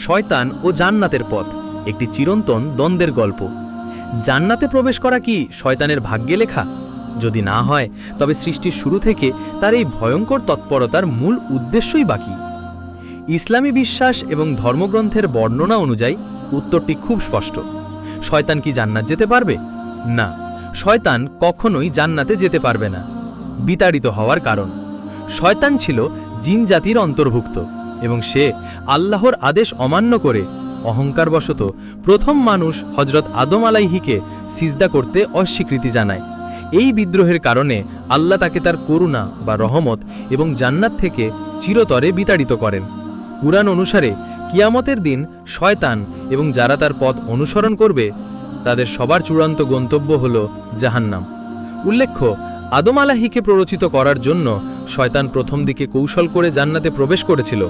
শয়তান ও জান্নাতের পথ। একটি চিরন্তন দ্বন্দ্বের গল্প। জান্নাতে প্রবেশ করা কি শয়তানের ভাগ্যে লেখা? যদি না হয়, তবে সৃষ্টির শুরু থেকে তার এই ভয়ঙ্কর তৎপরতার মূল উদ্দেশ্যই বাকি। ইসলামী বিশ্বাস এবং ধর্মগ্রন্থের বর্ণনা অনুযায়ী উত্তরটি খুব স্পষ্ট। শয়তান কি জান্নাত যেতে পারবে? না। শয়তান কখনোই জান্নাতে যেতে পারবে না। বিতাড়িত হওয়ার কারণ। শয়তান ছিল জিন জাতির অন্তর্ভুক্ত। এবং সে আল্লাহর আদেশ অমান্য করে অহংকারবশত প্রথম মানুষ হজরত আদম আলাইহিকে সিজদা করতে অস্বীকৃতি জানায়। এই বিদ্রোহের কারণে আল্লাহ তাকে তার করুণা বা রহমত এবং জান্নাত থেকে চিরতরে বিতাড়িত করেন। কুরআন অনুসারে কিয়ামতের দিন শয়তান এবং যারা তার পথ অনুসরণ করবে, তাদের সবার চূড়ান্ত গন্তব্য হল জাহান্নাম। উল্লেখ্য, আদম আলাহিকে প্ররোচিত করার জন্য শয়তান প্রথম দিকে কৌশল করে জান্নাতে প্রবেশ করেছিল।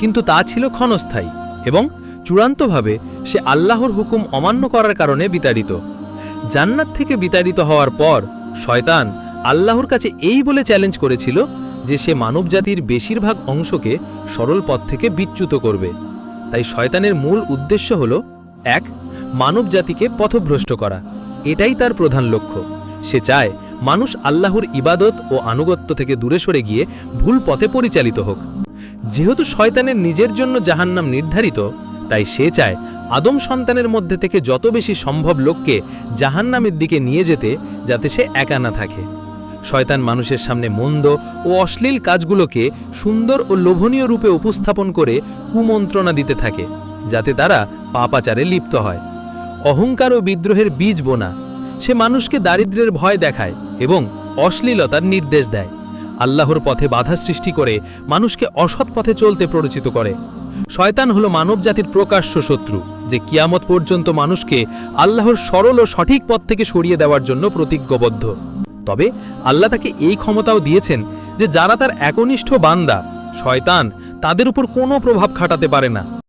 কিন্তু তা ছিল ক্ষণস্থায়ী এবং চূড়ান্তভাবে সে আল্লাহর হুকুম অমান্য করার কারণে বিতাড়িত। জান্নাত থেকে বিতাড়িত হওয়ার পর শয়তান আল্লাহর কাছে এই বলে চ্যালেঞ্জ করেছিল যে সে মানবজাতির বেশিরভাগ অংশকে সরল পথ থেকে বিচ্যুত করবে। তাই শয়তানের মূল উদ্দেশ্য হল, এক, মানবজাতিকে পথভ্রষ্ট করা। এটাই তার প্রধান লক্ষ্য। সে চায় মানুষ আল্লাহর ইবাদত ও আনুগত্য থেকে দূরে সরে গিয়ে ভুল পথে পরিচালিত হোক। যেহেতু শয়তানের নিজের জন্য জাহান্নাম নির্ধারিত, তাই সে চায় আদম সন্তানের মধ্যে থেকে যত বেশি সম্ভব লোককে জাহান্নামের দিকে নিয়ে যেতে, যাতে সে একা না থাকে। শয়তান মানুষের সামনে মন্দ ও অশ্লীল কাজগুলোকে সুন্দর ও লোভনীয় রূপে উপস্থাপন করে কুমন্ত্রণা দিতে থাকে, যাতে তারা পাপাচারে লিপ্ত হয়। অহংকার ও বিদ্রোহের বীজ বোনা, সে মানুষকে দারিদ্র্যের ভয় দেখায় এবং অশ্লীলতার নির্দেশ দেয়। আল্লাহর পথে বাধা সৃষ্টি করে মানুষকে অসৎ পথে চলতে প্ররোচিত করে। শয়তান হলো মানবজাতির প্রকাশ্য শত্রু, যে কিয়ামত পর্যন্ত মানুষকে আল্লাহর সরল ও সঠিক পথ থেকে সরিয়ে দেওয়ার জন্য প্রতিজ্ঞবদ্ধ। তবে আল্লাহ তাকে এই ক্ষমতাও দিয়েছেন যে যারা তার একনিষ্ঠ বান্দা, শয়তান, তাদের উপর কোনো প্রভাব খাটাতে পারে না।